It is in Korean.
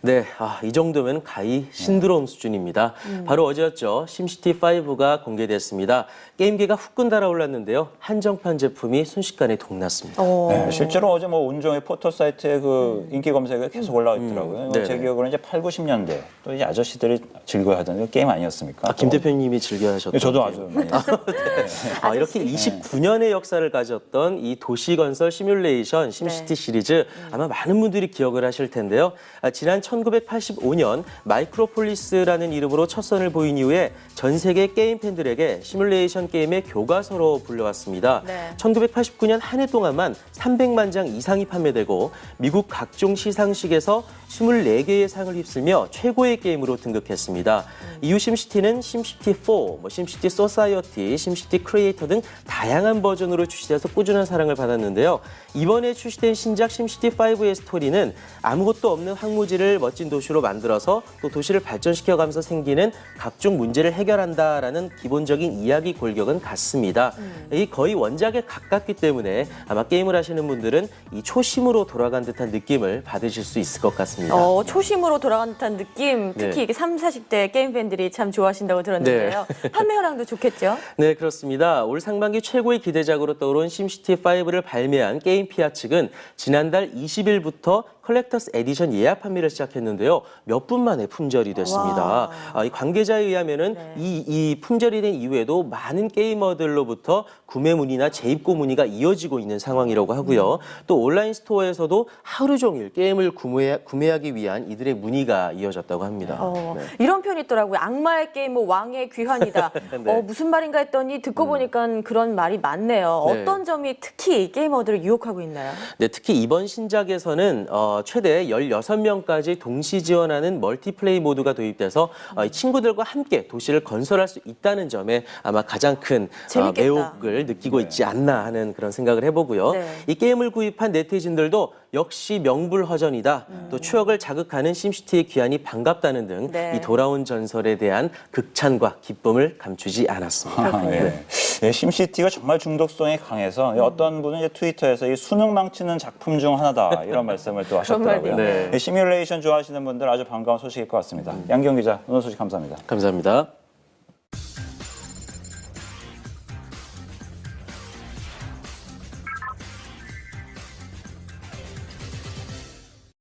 네, 아, 이 정도면 가히 신드롬 수준입니다. 바로 어제였죠. 심시티 5가 공개됐습니다. 게임기가 후끈 달아올랐는데요. 한정판 제품이 순식간에 동났습니다. 어. 네, 실제로 어제 뭐 온종일 포토 사이트에 그 인기 검색에 계속 올라와 있더라고요. 음, 네네. 제 기억으로는 이제 8, 90년대 또 이제 아저씨들이 즐거워하던 그 게임 아니었습니까? 아, 김 대표님이 즐겨 하셨던 네, 저도. 아주 많이 했어요. 아, 이렇게 29년의 역사를 가졌던 이 도시 건설 시뮬레이션 심시티 네. 시리즈 아마 많은 분들이 기억을 하실 텐데요. 아, 지난 1985년 마이크로폴리스라는 이름으로 첫 선을 보인 이후에 전 세계 게임 팬들에게 시뮬레이션 게임의 교과서로 불려왔습니다. 네. 1989년 한 해 동안만 300만 장 이상이 판매되고 미국 각종 시상식에서 24개의 상을 휩쓸며 최고의 게임으로 등극했습니다. 이후 심시티는 심시티 4, 뭐 심시티 소사이어티, 심시티 크리에이터 등 다양한 버전으로 출시돼서 꾸준한 사랑을 받았는데요. 이번에 출시된 신작 심시티 5의 스토리는 아무것도 없는 황무지를 멋진 도시로 만들어서 또 도시를 발전시켜가면서 생기는 각종 문제를 해결한다라는 기본적인 이야기 골격은 같습니다. 이 거의 원작에 가깝기 때문에 아마 게임을 하시는 분들은 이 초심으로 돌아간 듯한 느낌을 받으실 수 있을 것 같습니다. 어, 초심으로 돌아간 듯한 느낌, 특히 네. 이게 3, 40대 게임 팬들이 참 좋아하신다고 들었는데요. 판매 현황도 좋겠죠? 네, 그렇습니다. 올 상반기 최고의 기대작으로 떠오른 심시티 5를 발매한 게임 피아 측은 지난달 20일부터 컬렉터스 에디션 예약 판매를 시작 했는데요. 몇 분 만에 품절이 됐습니다. 와. 아, 이 관계자에 의하면은 네. 이, 이 품절이 된 이후에도 많은 게이머들로부터 구매 문의나 재입고 문의가 이어지고 있는 상황이라고 하고요. 음. 또 온라인 스토어에서도 하루 종일 게임을 구매, 구매하기 위한 이들의 문의가 이어졌다고 합니다. 어, 네. 이런 표현이 있더라고요. 악마의 게임, 뭐 왕의 귀환이다. 네. 어, 무슨 말인가 했더니 듣고 보니까 그런 말이 많네요. 네. 어떤 점이 특히 게이머들을 유혹하고 있나요? 네, 특히 이번 신작에서는 어, 최대 16명까지 동시 지원하는 멀티플레이 모드가 도입돼서 어, 이 친구들과 함께 도시를 건설할 수 있다는 점에 아마 가장 큰 어, 재밌겠다. 매혹을 느끼고 있지 않나 하는 그런 생각을 해보고요. 네. 이 게임을 구입한 네티즌들도 역시 명불허전이다. 또 추억을 자극하는 심시티의 귀환이 반갑다는 등이 네. 돌아온 전설에 대한 극찬과 기쁨을 감추지 않았습니다. 그렇군요. 예. 예, 심시티가 정말 중독성이 강해서 음. 예, 어떤 분은 이제 트위터에서 이 수능 망치는 작품 중 하나다 이런 말씀을 또 하셨더라고요. 네. 예, 시뮬레이션 좋아하시는 분들 아주 반가운 소식일 것 같습니다. 양경 기자 오늘 소식 감사합니다. 감사합니다.